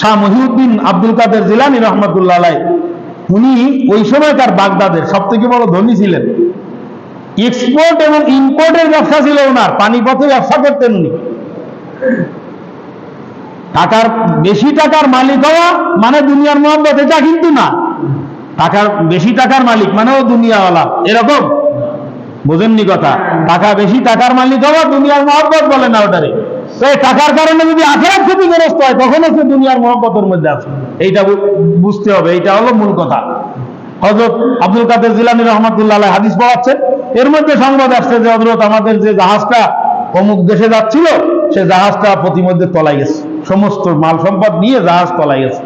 শাহ মহিউদ্দিন আব্দুল কাদের জিলানি রহমতুল্লাহ আলাই উনি ওই সময়কার বাগদাদের সব থেকে বড় ধনী ছিলেন। এক্সপোর্ট এবং ইম্পোর্টের ব্যবসা ছিল ওনার, পানিপথে ব্যবসা করতেন উনি। টাকার, বেশি টাকার মালিক হওয়া মানে দুনিয়ার মোহাম্মত এটা কিন্তু না। টাকার, বেশি টাকার মালিক মানেও দুনিয়াওয়ালা। এরকম? বোঝেননি কথা। টাকা, বেশি টাকার মালিক হওয়া দুনিয়ার মহব্বত বলে না ওটারে। এই টাকার কারণে যদি আখেরাত ক্ষতিগ্রস্ত হয়, তখনও সে দুনিয়ার মহব্বতের মধ্যে আছে। এইটা বুঝতে হবে, এইটা হলো মূল কথা। হজরত আব্দুল কাদের জিলানি রহমতুল্লাহ হাদিস পড়াচ্ছেন। এর মধ্যে সংবাদ আসছে যে হজরত আমাদের যে জাহাজটা অমুক দেশে যাচ্ছিল, সে জাহাজটা প্রতিমধ্যে তলাই গেছে। সমস্ত মাল সম্পদ নিয়ে জাহাজ তলাই গেছে।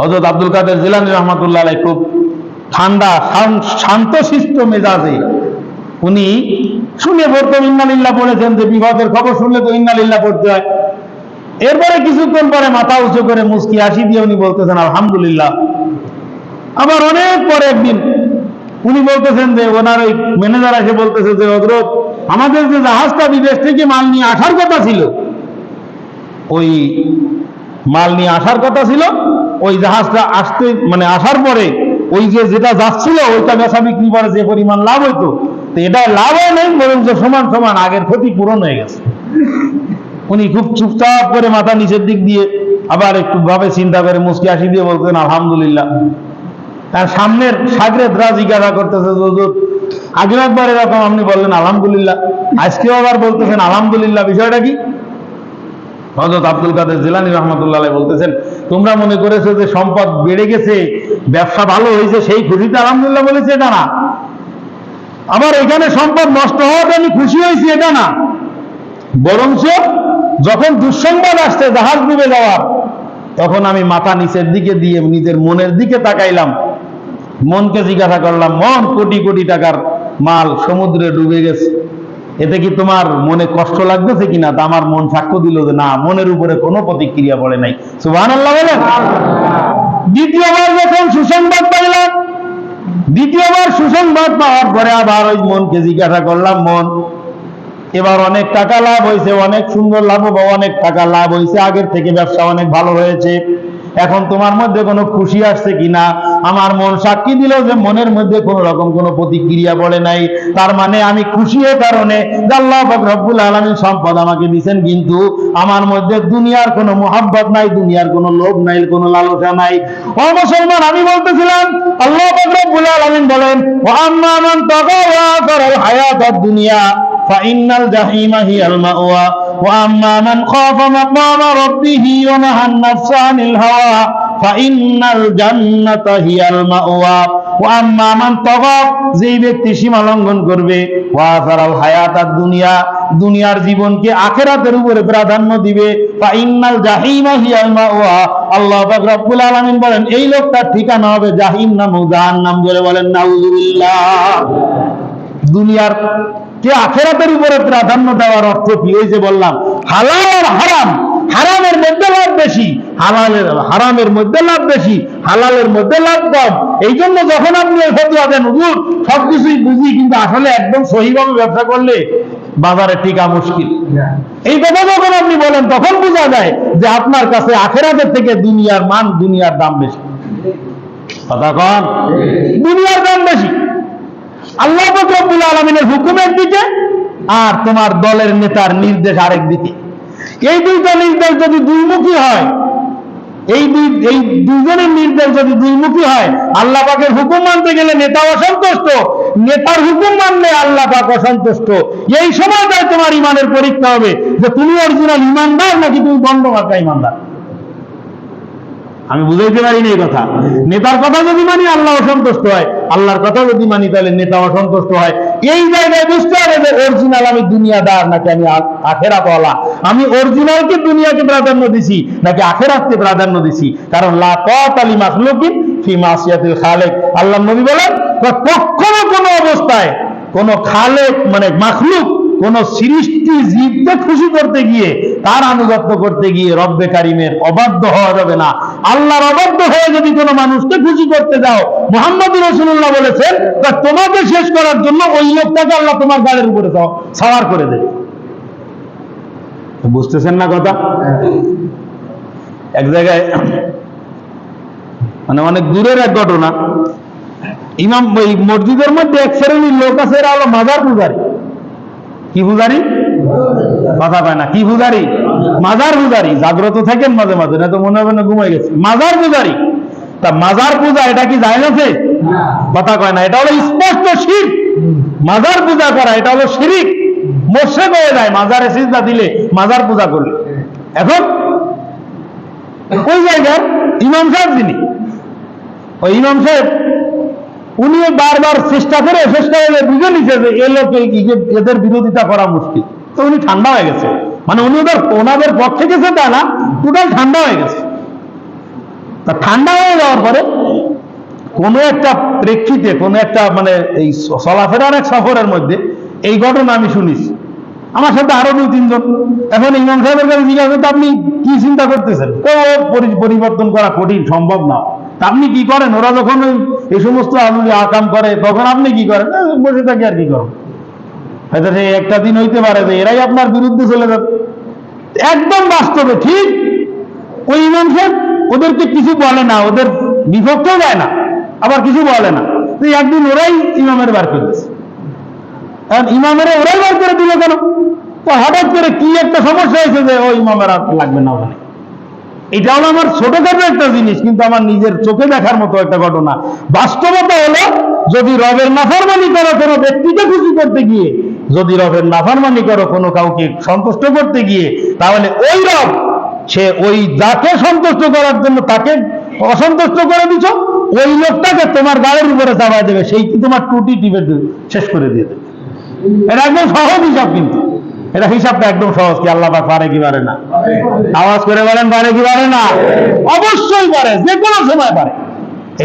হজরত আব্দুল কাদের জিলানি রহমতুল্লাহ খুব ঠান্ডা শান্ত শিষ্ট মেজাজে উনি শুনে পড়তেন ইন্নালিল্লা বলেছেন যে বিপদের খবর শুনলে তো ইন্নালিল্লাহ পড়তে হয়। এরপরে কিছুক্ষণ পরে মাথা উঁচু করে মুস্কি হাসি দিয়ে উনি বলতেছেন, আলহামদুলিল্লাহ। আবার অনেক পরে একদিন উনি বলতেছেন যে, ওনার ওই ম্যানেজার এসে বলতেছে যে হজরত আমাদের যে জাহাজটা বিদেশ থেকে মাল নিয়ে আসার কথা ছিল, ওই মাল নিয়ে আসার কথা ছিল, ওই জাহাজটা আসতে মানে আসার পরে ওই যে যেটা যাচ্ছিল, ওইটা বেচা বিক্রি করে যে পরিমাণ লাভ হইতো তো এটা লাভ হয় নাই বরং যে সমান সমান আগের ক্ষতি পূরণ হয়ে গেছে। উনি খুব চুপচাপ করে মাথা নিচের দিক দিয়ে আবার একটু ভাবে চিন্তা করে মুসকি হাসি দিয়ে বলতেন, আলহামদুলিল্লাহ। তার সামনের সাগরেদরা জিজ্ঞাসা করতেছে আগের একবার এরকম আপনি বললেন, আলহামদুলিল্লাহ। আজকেও আবার বলতেছেন, আলহামদুলিল্লাহ। বিষয়টা কি? হজরত আব্দুল কাদের জিলানি রহমতুল্লাহ বলতেছেন, তোমরা মনে করেছ যে সম্পদ বেড়ে গেছে, ব্যবসা ভালো হয়েছে, সেই খুশিতে আলহামদুলিল্লাহ বলেছে, এটা না। আবার এখানে সম্পদ নষ্ট হওয়াতে আমি খুশি হয়েছি এটা না। বরঞ্চ যখন দুঃসংবাদ আসছে জাহাজ ডুবে যাওয়ার তখন আমি মাথা নিচের দিকে দিয়ে নিজের মনের দিকে তাকাইলাম। মনকে জিজ্ঞাসা করলাম মন কোটি কোটি টাকার মাল সমুদ্রে ডুবে গেছে। এতে কি তোমার মনে কষ্ট লাগতেছে কিনা? তা আমার মন সাক্ষ্য দিল যে না মনের উপরে কোনো প্রতিক্রিয়া পড়ে নাই। আল্লাহ বলেন। দ্বিতীয়বার যখন সুসংবাদ পাইলাম দ্বিতীয়বার সুসংবাদ পাওয়ার পরে আবার ওই মনকে জিজ্ঞাসা করলাম, মন, এবার অনেক টাকা লাভ হয়েছে, অনেক সুন্দর লাভ অনেক টাকা লাভ হয়েছে, আগের থেকে ব্যবসা অনেক ভালো হয়েছে। এখন তোমার মধ্যে কোনো খুশি আসছে কিনা? আমার মন সাক্ষী দিল যে মনের মধ্যে কোনো রকম কোনো প্রতিক্রিয়া পড়ে নাই। তার মানে আমি খুশি এ কারণে আল্লাহ রব্বুল আলামিন সম্পদ আমাকে দিছেন, কিন্তু আমার মধ্যে দুনিয়ার কোনো মোহাব্বত নাই, দুনিয়ার কোনো লোভ নাই, কোনো লালসা নাই। ও মুসলমান, আমি বলতেছিলাম, আল্লাহ রব্বুল আলামিন বলেন, ওয়া আম্মা মান তাগা ওয়া আসারাল দুনিয়া ফাইন্নাল জাহিমা হিয়াল মাওয়া ওয়া আম্মা মান খাফা মাকাম রাব্বিহি ওয়া নাহা আন-নাফসা আনিল হাওয়া ফাইন্নাল জান্নাতা হিয়াল মাওয়া যেই ব্যক্তি সীমা লঙ্ঘন করবে দুনিয়া দুনিয়ার জীবনকে আখেরাতের উপরে প্রাধান্য দিবে। আল্লাহ রব্বুল আলমিন বলেন, এই লোকটার ঠিকানা হবে জাহিম নাম জাহান নাম বলে বলেন, নাউজুবিল্লাহ। দুনিয়ার কে আখেরাতের উপরে প্রাধান্য দেওয়ার অর্থ কি? ওই যে বললাম, হালাল আর হারাম। হারামের মধ্যে লাভ বেশি, হালালের হারামের মধ্যে লাভ বেশি, হালালের মধ্যে লাভ কম। এই জন্য যখন আপনি ওই ফতুয়া দেন, হুজুর, সবকিছুই বুঝি, কিন্তু আসলে একদম সহিভাবে ব্যবসা করলে বাজারে টিকা মুশকিল। এই কথা যখন আপনি বলেন, তখন বোঝা যায় যে আপনার কাছে আখেরাতের থেকে দুনিয়ার মান, দুনিয়ার দাম বেশি। কথা কন? দুনিয়ার দাম বেশি। আল্লাহ রব্বুল আলমিনের হুকুমের দিকে আর তোমার দলের নেতার নির্দেশ আরেক দিকে। এই দুইটা নির্দেশ যদি দুইমুখী হয়, এই দুই এই দুজনের নির্দেশ যদি দুইমুখী হয়, আল্লাহ পাকের হুকুম মানতে গেলে নেতা অসন্তুষ্ট, নেতার হুকুম মানলে আল্লাহ পাক অসন্তুষ্ট। এই সময়টায় তোমার ইমানের পরীক্ষা হবে যে তুমি অরিজিনাল ইমানদার নাকি তুমি বন্ধ মার্কা ইমানদার আমি বুঝাইতে পারি না এই কথা। নেতার কথা যদি মানি, আল্লাহ অসন্তুষ্ট হয়। আল্লাহর কথা যদি মানি, তাহলে নেতা অসন্তুষ্ট হয়। এই জায়গায় বুঝতে হবে যে অরিজিনাল আমি দুনিয়াদার নাকি আমি আ- আখেরাতওয়ালা? আমি অরিজিনালকে দুনিয়াকে প্রাধান্য দিছি, নাকি আখেরাতকে প্রাধান্য দিছি? কারণ লা মাখলুকিন ফি মাসিয়াতিল খালেক। আল্লাহ নবী বলেন, কখনো কোনো অবস্থায় কোন খালেক মানে মাখলুক কোন সৃষ্টি জীবকে খুশি করতে গিয়ে, তার আনুগত্য করতে গিয়ে রব্বে কারিমের অবাধ্য হওয়া যাবে না। আল্লাহর অবাধ্য হয়ে যদি কোনো মানুষকে খুশি করতে যাও, মোহাম্মদ রসুল্লাহ বলেছেন, তা তোমাকে শেষ করার জন্য ওই লোকটাকে আল্লাহ তোমার গাড়ির উপরে দাও সাওয়ার করে দেবে। বুঝতেছেন না কথা? এক জায়গায় মানে অনেক দূরের এক ঘটনা। ইমাম ওই মসজিদের মধ্যে এক শ্রেণির লোক আছে, এরা হলো মাজার পূজারি। কি পূজারি কথা পায় না, কি পূজারি মাজার পূজারি জাগ্রত থাকেন মাঝে মাঝে, না তো মনে হবে না ঘুমাই গেছে। মাজার পূজারি তা মাজার পূজা, এটা কি যায় আছে? কথা কয় না, এটা হলো স্পষ্ট শির। মাজার পূজা করা, এটা হলো শিরিক। মোর্শেক হয়ে যায়, মাজারে সিজদা দিলে মাজার পূজা করলে। এখন, ওই জায়গার ইমাম সাহেব যিনি, ওই ইমাম সাহেব উনি বারবার চেষ্টা করে চেষ্টা করে বুঝে নিছে যে এ লোক এদের বিরোধিতা করা মুশকিল। তো উনি ঠান্ডা হয়ে গেছে। মানে উনি ওদের ওনাদের পক্ষে গেছে তা না টোটাল ঠান্ডা হয়ে গেছে। তা ঠান্ডা হয়ে যাওয়ার পরে কোনো একটা প্রেক্ষিতে, কোনো একটা মানে এই চলাফেরার এক সফরের মধ্যে এই ঘটনা আমি শুনেছি। আমার সাথে আরও দুই, তিনজন। এখন ইমাম সাহেবের কাছে জিজ্ঞাসা আপনি কি চিন্তা করতেছেন? পরিবর্তন করা কঠিন, সম্ভব না। আপনি কি করেন? ওরা যখন ওই এই সমস্ত আলুলি আকাম করে, তখন আপনি কি করেন? বসে থাকি আর কি করেন হয়তো সেই একটা দিন হইতে পারে যে এরাই আপনার বিরুদ্ধে চলে যাবে। একদম বাস্তবে, ঠিক? ওই ইমাম সাহেব ওদেরকে কিছু বলে না, ওদের বিপক্ষেও যায় না, আবার কিছু বলে না। তো একদিন ওরাই ইমামের বার করে দিয়েছে। কারণ ইমামের ওরাই বার করে দিল কেন? তো হঠাৎ করে কি একটা সমস্যা হয়েছে যে, ও ইমামের আর লাগবে না ওখানে। এটা হলো আমার ছোটখাটো একটা জিনিস, কিন্তু আমার নিজের চোখে দেখার মতো একটা ঘটনা। বাস্তবতা হলো, যদি রবের নাফরমানি করো কোনো ব্যক্তিকে খুশি করতে গিয়ে, যদি রবের নাফরমানি করো কোনো কাউকে সন্তুষ্ট করতে গিয়ে, তাহলে ওই রব, সে ওই যাকে সন্তুষ্ট করার জন্য তাকে অসন্তুষ্ট করে দিছ, ওই লোকটাকে তোমার গায়ের উপরে চাপাই দেবে, সেই কি তোমার টুটি টিপে শেষ করে দিয়ে দেবে। এটা একদম সহজ হিসাব কিন্তু। এটা হিসাবটা একদম সহজ কি আল্লাহ পারে কি পারে না? আওয়াজ করে বলেন, পারে কি পারে না? অবশ্যই পারে যে কোনো সময় পারে।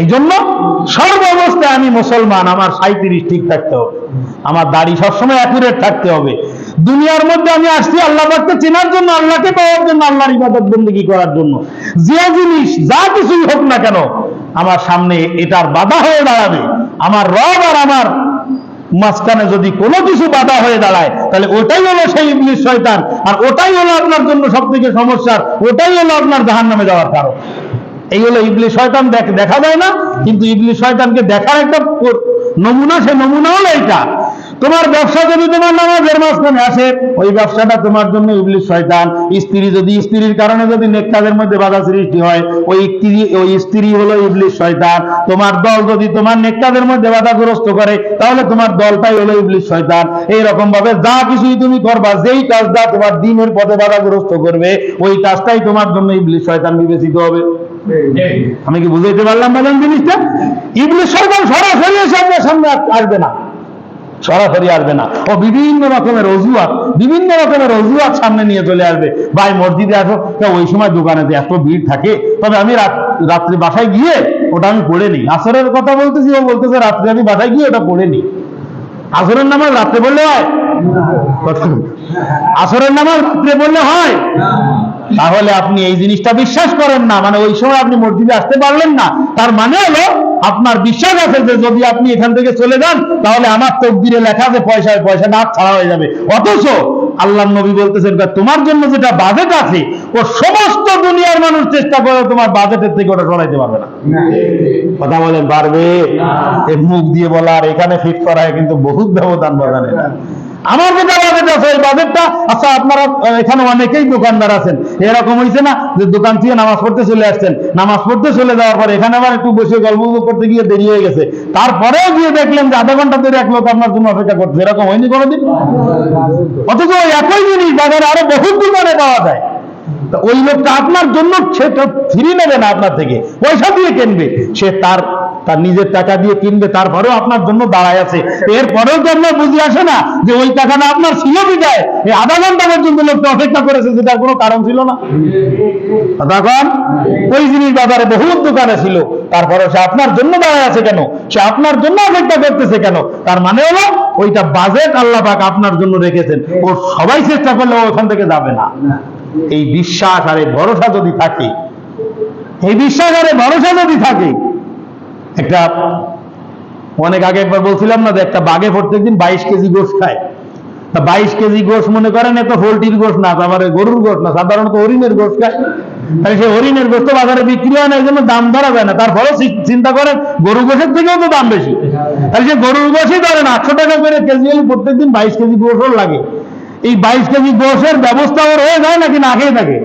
এই জন্য সর্ব অবস্থায় আমি মুসলমান, আমার সাঁত্রিশ ঠিক থাকতে হবে। আমার দাড়ি সবসময় অ্যাকুরেট থাকতে হবে। দুনিয়ার মধ্যে আমি আসছি, আল্লাহ পাককে চেনার জন্য, আল্লাহকে পাওয়ার জন্য, আল্লাহর ইবাদত বন্দী করার জন্য। যে জিনিস, যা কিছুই হোক না কেন, আমার সামনে এটার বাধা হয়ে দাঁড়াবে। আমার রব আর আমার মাঝখানে যদি কোনো কিছু বাধা হয়ে দাঁড়ায়, তাহলে ওটাই হলো সেই ইংলিশ শয়তান। আর ওটাই হলো আপনার জন্য সব থেকে সমস্যার, ওটাই হলো আপনার জাহান নামে যাওয়ার কারণ। এই হলো ইবলিশ শয়তান দেখ- যায় না, কিন্তু ইবলিশ শয়তানকে দেখার একটা নমুনা, সে নমুনা হলো এইটা। তোমার ব্যবসা যদি তোমার নামাজের মাঝখানে আসে, ওই ব্যবসাটা তোমার জন্য ইবলিশ শয়তান। স্ত্রী যদি স্ত্রীর কারণে যদি নেককাজের মধ্যে বাধা সৃষ্টি হয়, ওই স্ত্রী ওই স্ত্রী হলো ইবলিশ শয়তান। তোমার দল যদি তোমার নেককাজের মধ্যে বাধাগ্রস্ত করে, তাহলে তোমার দলটাই হলো ইবলিশ শয়তান। এইরকম ভাবে যা কিছুই তুমি করবা, যেই কাজটা তোমার দিনের পথে বাধাগ্রস্ত করবে, ওই কাজটাই তোমার জন্য ইবলিশ শয়তান বিবেচিত হবে। আমি কি বুঝাইতে পারলাম ম্যাডাম জিনিসটা? ইবলিশ শয়তান সরাসরি সামনে আস- আসবে না। সরাসরি আসবে না। ও বিভিন্ন রকমের অজুহাত বিভিন্ন রকমের অজুহাত সামনে নিয়ে চলে আসবে। ভাই মসজিদে আসো। তা ওই সময় দোকানে এত ভিড় থাকে। তবে আমি রাত- রাত্রে বাসায় গিয়ে ওটা আমি পড়ে নিই। আসরের কথা বলতেছি ও বলতেছে রাত্রে আমি বাসায় গিয়ে ওটা পড়ে নিই। আসরের নামাজ রাত্রে বললে হয়। আসরের নামাজ রাত্রে বললে হয়? তাহলে আপনি এই জিনিসটা বিশ্বাস করেন না। মানে ওই সময় আপনি মসজিদে আসতে পারলেন না। তার মানে হলো আপনার বিশ্বাস আছে যে যদি আপনি এখান থেকে চলে যান তাহলে আমার তকদিরে লেখা আছে পয়সা পয়সা না ছাড়া হয়ে যাবে। অথচ আল্লাহ নবী বলতেছেন তোমার জন্য যেটা বাজেট আছে ও সমস্ত দুনিয়ার মানুষ চেষ্টা করে তোমার বাজেটের থেকে ওটা সরাইতে পারবে না। কথা বলেন পারবে? মুখ দিয়ে বলা আর এখানে ফিট করা কিন্তু বহুত ব্যবধান বাজানে আমার যেটা বাজেট আছে ওই বাজেটটা আচ্ছা আপনারা এখানে অনেকেই দোকানদার আছেন। এরকম হয়েছে না যে দোকান থেকে নামাজ পড়তে চলে আসছেন। নামাজ পড়তে চলে যাওয়ার পরে এখানে আবার একটু বসে গল্প করতে গিয়ে দেরি হয়ে গেছে। তারপরেও গিয়ে দেখলেন যে আধা ঘণ্টা ধরে এক লোক আপনার জন্য অপেক্ষা করছে। এরকম হয়নি কোনোদিন? অথচ একই জিনিস বাজারে আরও বহুত দোকানে পাওয়া যায়। ওই লোকটা আপনার জন্য সে তো ফিরিয়ে নেবে না আপনার থেকে। পয়সা দিয়ে কিনবে। সে তার তার নিজের টাকা দিয়ে কিনবে, তারপরেও আপনার জন্য দাঁড়ায় আছে। এরপরেও তো আপনার বুঝে আসে না যে ওই টাকাটা আপনার ছিল বিদায় এই আধা ঘণ্টা পর্যন্ত লোকটা অপেক্ষা করেছে যেটার কোনো কারণ ছিল না। তখন ওই জিনিস বাজারে বহুত দোকানে ছিল। তারপরে সে আপনার জন্য দাঁড়ায় আছে কেন? সে আপনার জন্য অপেক্ষা করতেছে কেন? তার মানে হলো ওইটা বাজেট আল্লাহ পাক আপনার জন্য রেখেছেন। ও সবাই চেষ্টা করলে ওখান থেকে যাবে না। এই বিশ্বাস আর এই ভরসা যদি থাকে, এই বিশ্বাস আর ভরসা যদি থাকে, একটা, অনেক আগে একবার বলছিলাম না যে একটা বাঘে প্রত্যেকদিন বাইশ কেজি গোশ খায়। তা বাইশ কেজি গোশ মনে করেন এত পোল্ট্রির গোশ না তারপরে গরুর গোশ না, সাধারণত হরিণের গোশ খায়। তাহলে সেই হরিণের গোশ তো বাজারে বিক্রি হয় না, এই জন্য দাম ধরা যায় না। তারপরে চিন্তা করেন গরু গোশের থেকেও তো দাম বেশি। তাহলে সে গরুর গোশই ধরেন, আটশো টাকা করে কেজি হলে প্রত্যেকদিন বাইশ কেজি গোশ লাগে। এই বাইশ কেজি গোশের ব্যবস্থা ওর হয়ে যায় নাকি না খেয়ে থাকে?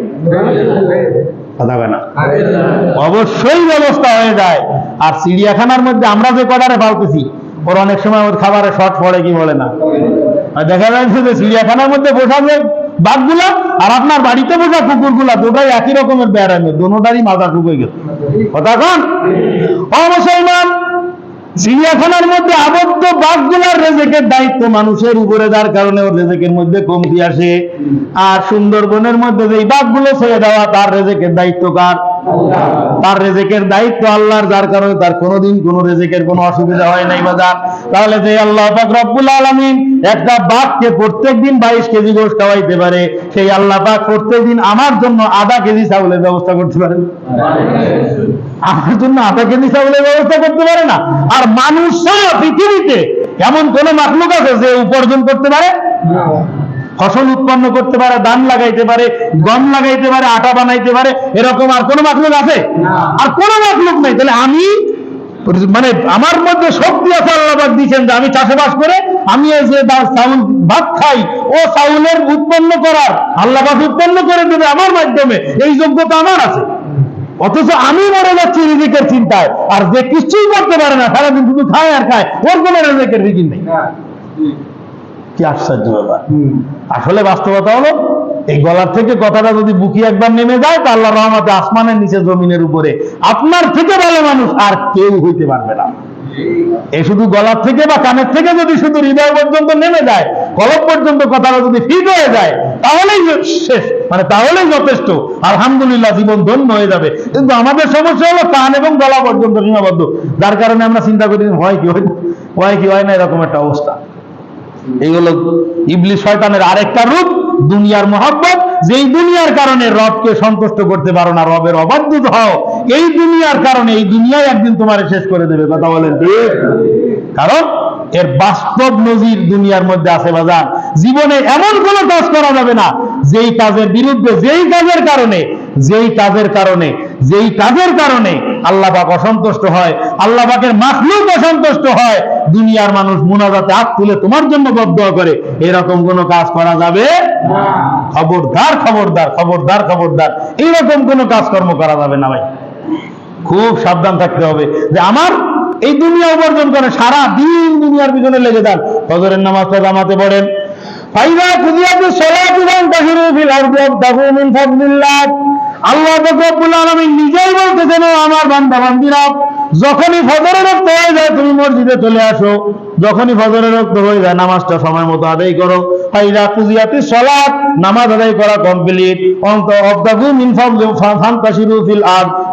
অবশ্যই ব্যবস্থা হয়ে যায়। আর চিড়িয়াখানার মধ্যে আমরা যে কটারে পালতেছি, ওর অনেক সময় ওর খাবারে শর্ট পড়ে কি বলে না। দেখা যাচ্ছে যে চিড়িয়াখানার মধ্যে বসা যে বাঘগুলা, আর আপনার বাড়িতে বসা কুকুরগুলা, দুটাই একই রকমের বেড়ানো দোনোটারই মাথা ঢুকে গেছে। কথা কন? মুসলমান চিড়িয়াখানার মধ্যে আবদ্ধ বাঘগুলার রেজেকের দায়িত্ব মানুষের উপরে, যার কারণে ওর রেজেকের মধ্যে কমতি আসে। আর সুন্দরবনের মধ্যে যেই বাঘগুলো ছেড়ে দেওয়া, তার রেজেকের দায়িত্ব কার? তার রেজেকের দায়িত্ব আল্লাহর, যার কারণে তার কোনোদিন কোনো রেজেকের কোনো অসুবিধা হয় নাই তাহলে যে আল্লাহ পাক রব্বুল আলামিন একটা বাঘকে প্রত্যেকদিন বাইশ কেজি খাওয়াইতে পারে, সেই আল্লাহ পাক প্রত্যেকদিন আমার জন্য আধা কেজি চাউলের ব্যবস্থা করতে পারেন আমার জন্য আধা কেজি চাউলের ব্যবস্থা করতে পারে না। আর মানুষ ছাড়া পৃথিবীতে এমন কোন মাখলুক আছে যে উপার্জন করতে পারে? ফসল উৎপন্ন করতে পারে ধান লাগাইতে পারে গম লাগাইতে পারে আটা বানাইতে পারে এরকম আর কোন মাখলুক আছে? আর কোন মাখলুক নাই। তাহলে আমি মানে আমার মধ্যে শক্তি আছে আল্লাহবাদ দিয়েছেন যে আমি চাষবাস করে আমি এই যে চাউল ভাত খাই ও চাউলের উৎপন্ন করার আল্লাহবাদ উৎপন্ন করে দেবে আমার মাধ্যমে এই যোগ্যতা আমার আছে। অথচ আমি মরে যাচ্ছি রিজিকের চিন্তায় আর যে কিছুই করতে পারে না সারাদিন শুধু খায় আর খায় ওর কোনো রিজিকের রিজিক নেই। কি আশ্চর্য ব্যাপার। আসলে বাস্তবতা হলো এই গলার থেকে কথাটা যদি বুকি একবার নেমে যায় তা আল্লাহ রহমতে আসমানের নিচে জমিনের উপরে। আপনার থেকে ভালো মানুষ আর কেউ হইতে পারবে না। এই শুধু গলার থেকে বা কানের থেকে যদি শুধু হৃদয় পর্যন্ত নেমে যায় কলব পর্যন্ত কথাটা যদি ফিট হয়ে যায় তাহলেই শেষ। মানে তাহলেই যথেষ্ট। আলহামদুলিল্লাহ জীবন ধন্য হয়ে যাবে। কিন্তু আমাদের সমস্যা হলো কান এবং গলা পর্যন্ত সীমাবদ্ধ। যার কারণে আমরা চিন্তা করি হয় কি হয় হয় কি হয় না? এরকম একটা অবস্থা। এই হলো ইবলিশ শয়তানের আরেকটা রূপ, দুনিয়ার মহব্বত। যেই দুনিয়ার কারণে রবকে সন্তুষ্ট করতে পারো না, রবের অবাধ্য হও। এই দুনিয়ার কারণে এই দুনিয়ায় একদিন তোমার শেষ করে দেবে, কথা বলেন কারণ এর বাস্তব নজির দুনিয়ার মধ্যে আছে বাজার জীবনে এমন কোনো কাজ করা যাবে না, যেই কাজের বিরুদ্ধে, যেই কাজের কারণে, যেই কাজের কারণে, যেই কাজের কারণে আল্লাহ পাক অসন্তুষ্ট হয়, আল্লাহ পাকের মাখলুক অসন্তুষ্ট হয়। দুনিয়ার মানুষ মুনাজাতে হাত তুলে তোমার জন্য বদয়া করে, এরকম কোনো কাজ করা যাবে খবরদার খবরদার খবরদার খবরদার এইরকম কোনো কাজকর্ম করা যাবে না ভাই। খুব সাবধান থাকতে হবে যে আমার এই দুনিয়া উপার্জন করে সারা দিন দুনিয়ার পিছনে লেগে যান। ফজরের নামাজটা জামাতে পড়েন। ফাইদা কুদিয়াতে সলাতু তাহিরু ফিল আরদি ওয়াবতাগু মিন ফাদলিল্লাহ। আল্লাহ রব্বুল নিজেই বলতেছেন আমার বান্দা বান্দিরা যখনই ফজরের রক্ত হয়ে যায়, তুমি মসজিদে চলে আসো। যখনই ফজরের রক্ত হয়ে যায়, নামাজটা সময় মতো আদায় করো। ফাইদা কুদিয়াতে সলাত, নামাজ আদায় করা কমপ্লিট। অন্ত ফান্তাশিরু ফিল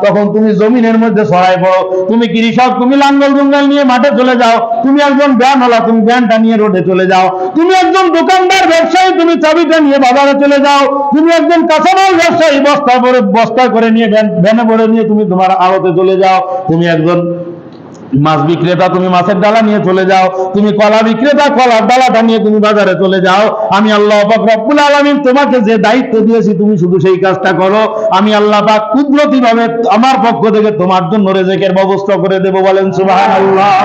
তখন তুমি জমিনের মধ্যে পড়ো। তুমি কৃষক, তুমি লাঙ্গল জঙ্গল নিয়ে মাঠে চলে যাও। তুমি একজন ব্যান হলা তুমি ব্যানটা নিয়ে রোডে চলে যাও। তুমি একজন দোকানদার, ব্যবসায়ী, তুমি চাবিটা নিয়ে বাজারে চলে যাও। তুমি একজন কাঁচামাল ব্যবসায়ী, বস্তা বস্তা করে নিয়ে ভ্যান ভরে নিয়ে তুমি তোমার আড়তে চলে যাও। তুমি একজন মাছ বিক্রেতা, তুমি মাছের ডালা নিয়ে চলে যাও। তুমি কলা বিক্রেতা, কলার ডালাটা নিয়ে তুমি বাজারে চলে যাও। আমি আল্লাহ রব্বুল আলমিন তোমাকে যে দায়িত্ব দিয়েছি, তুমি শুধু সেই কাজটা করো। আমি আল্লাহ পাক কুদরতি ভাবে আমার পক্ষ থেকে তোমার জন্য রেজেকের ব্যবস্থা করে দেবো বলেন সুবাহ আল্লাহ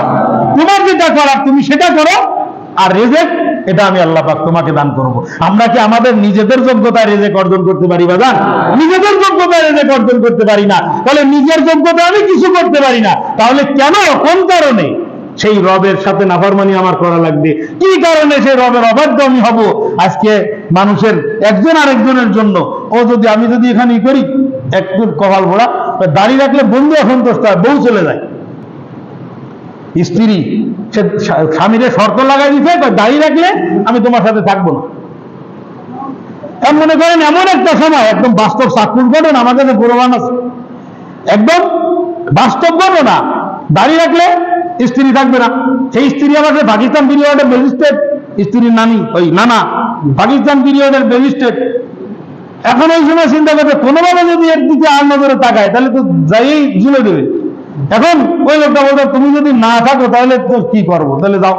তোমার যেটা করার, তুমি সেটা করো। আর রেজেক, এটা আমি আল্লাহ পাক তোমাকে দান করব। আমরা কি আমাদের নিজেদের যোগ্যতায় রেজেক অর্জন করতে পারি বাজান? নিজেদের যোগ্যতায় রেজেক অর্জন করতে পারি না। তাহলে নিজের যোগ্যতা আমি কিছু করতে পারি না। তাহলে কেন? কোন কারণে? সেই রবের সাথে নাফরমানি আমার করা লাগবে। কি কারণে সেই রবের অবাধ্য আমি হব? আজকে মানুষের একজন আরেকজনের জন্য। ও যদি, আমি যদি এখানে করি, একটু কপাল ভোড়া দাঁড়িয়ে রাখলে বন্ধু অসন্তুষ্ট হয়, বউ চলে যায়। স্ত্রী সে স্বামীরে শর্ত লাগাই কয়, দাঁড়িয়ে রাখলে আমি তোমার সাথে থাকব না। এখন মনে করেন এমন একটা সময় একদম বাস্তব চাকুর ঘটনা আমার কাছে প্রমাণ আছে। একদম বাস্তব ঘটনা দাঁড়িয়ে রাখলে স্ত্রী থাকবে না। সেই স্ত্রী আমাদের পাকিস্তান পিরিয়ডের ম্যাজিস্ট্রেট স্ত্রীর নানি ওই নানা পাকিস্তান পিরিয়ডের ম্যাজিস্ট্রেট। এখন ওই সময় চিন্তা করবে কোনোভাবে যদি এর দিকে আর নজরে তাকায় তাহলে তো যাইয়েই ঝুলে দেবে। এখন ওই লোকটা বলতো তুমি যদি না থাকো তাহলে তো কি করব? তাহলে যাও।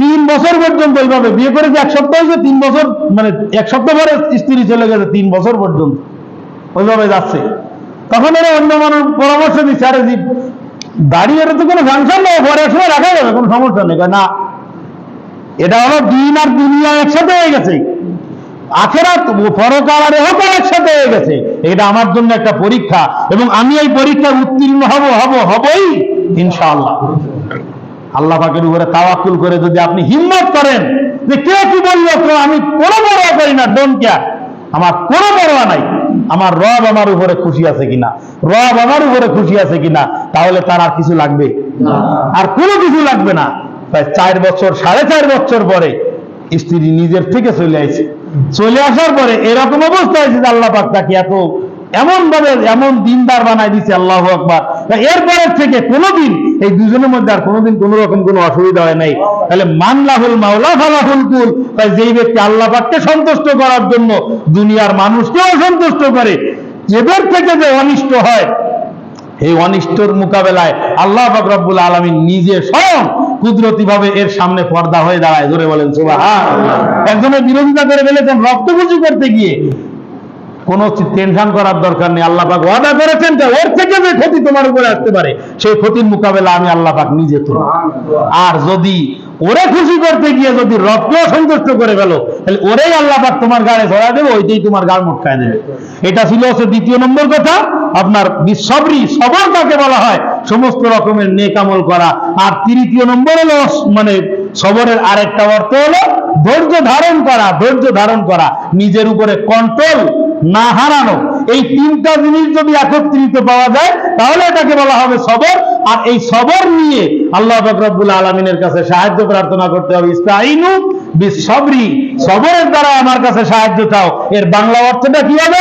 তিন বছর পর্যন্ত ওইভাবে বিয়ে করেছে, এক সপ্তাহ হয়েছে, তিন বছর মানে এক সপ্তাহ পরে স্ত্রী চলে গেছে, তিন বছর পর্যন্ত। ওইভাবে যাচ্ছে। তখন এরা অন্য মানুষ পরামর্শ দিচ্ছে, আরে জি দাঁড়িয়ে এটা তো কোনো ফাংশন নেই পরে একসময় রাখা যাবে, কোনো সমস্যা নেই। না, এটা হলো দিন আর দুনিয়া একসাথে হয়ে গেছে। আখেরাত পরকাল আর এহকাল একসাথে হয়ে গেছে। এটা আমার জন্য একটা পরীক্ষা এবং আমি এই উত্তীর্ণ হব হব হবই ইনশাআল্লাহ। আল্লাহ পাকের উপরে তাওয়াক্কুল করে যদি আপনি হিম্মত করেন যে কে কি বলল আমি কোনো পরোয়া করি না ডোন্ট কেয়ার আমার কোনো পরোয়া নাই। আমার রব আমার উপরে খুশি আছে কিনা? রব আমার উপরে খুশি আছে কিনা? তাহলে তার আর কিছু লাগবে? আর কোনো কিছু লাগবে না। প্রায় চার বছর সাড়ে চার বছর পরে স্ত্রী নিজের থেকে চলে আসছে চলে আসার পরে এরকম অবস্থা হয়েছে যে আল্লাহ পাক তাকে এত এমন ভাবে এমন দিনদার বানাই দিচ্ছে আল্লাহ আকবার। এরপরের থেকে কোনোদিন এই দুজনের মধ্যে আর কোনোদিন কোনো রকম কোনো অসুবিধা হয় নাই। তাহলে মানলাহুল মাওলা ফালাহুল কুল। তাই যেই ব্যক্তি আল্লাহ পাককে সন্তুষ্ট করার জন্য দুনিয়ার মানুষকেও সন্তুষ্ট করে, এদের থেকে যে অনিষ্ট হয় এই অনিষ্টর মোকাবেলায় আল্লাহ পাক রব্বুল আলমিন নিজে স্বয়ং কুদরতি ভাবে এর সামনে পর্দা হয়ে দাঁড়ায়। ধরে বলেন সুবহানাল্লাহ। একজনের বিরোধিতা করে ফেলেছেন রক্তপুজি করতে গিয়ে। কোনো টেনশন করার দরকার নেই। আল্লাহ পাক ওয়াদা করেছেন যে ওর থেকে যে ক্ষতি তোমার উপরে আসতে পারে সেই ক্ষতির মোকাবেলা আমি আল্লাহ পাক নিজে করব আর যদি ওরে খুশি করতে গিয়ে যদি রবকেও সন্তুষ্ট করে ফেলো তাহলে ওরেই আল্লাহ পাক তোমার গায়ে ধরা দেবে ওইটাই তোমার গাল মোটকায় দেবে। এটা ছিল হচ্ছে দ্বিতীয় নম্বর কথা। আপনার বিসবরি সবর কাকে বলা হয়? সমস্ত রকমের নেকামল করা। আর তৃতীয় নম্বর হলো মানে সবরের আরেকটা অর্থ হলো, ধৈর্য ধারণ করা, ধৈর্য ধারণ করা। নিজের উপরে কন্ট্রোল না হারানো। এই তিনটা জিনিস যদি একত্রিত পাওয়া যায়, তাহলে এটাকে বলা হবে সবর। আর এই সবর নিয়ে আল্লাহ রব্বুল আলমিনের কাছে সাহায্য প্রার্থনা করতে হবে। ইস্তাইনু বিসবরি সবরের দ্বারা আমার কাছে সাহায্য চাও। এর বাংলা অর্থটা কি হবে?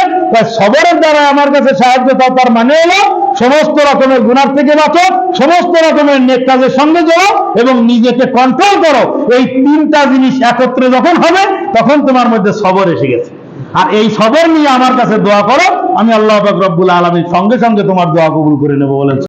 সবরের দ্বারা আমার কাছে সাহায্য চাও, তার মানে হলো সমস্ত রকমের গুণার থেকে বাঁচো, সমস্ত রকমের কাজের সঙ্গে এবং নিজেকে কন্ট্রোল করো। এই তিনটা জিনিস একত্রে যখন হবে, তখন তোমার মধ্যে সবর এসে গেছে। আর এই সবর নিয়ে আমার কাছে দোয়া করো, আমি আল্লাহ রব্বুল আলমীর সঙ্গে সঙ্গে তোমার দোয়া কবুল করে নেব বলেন।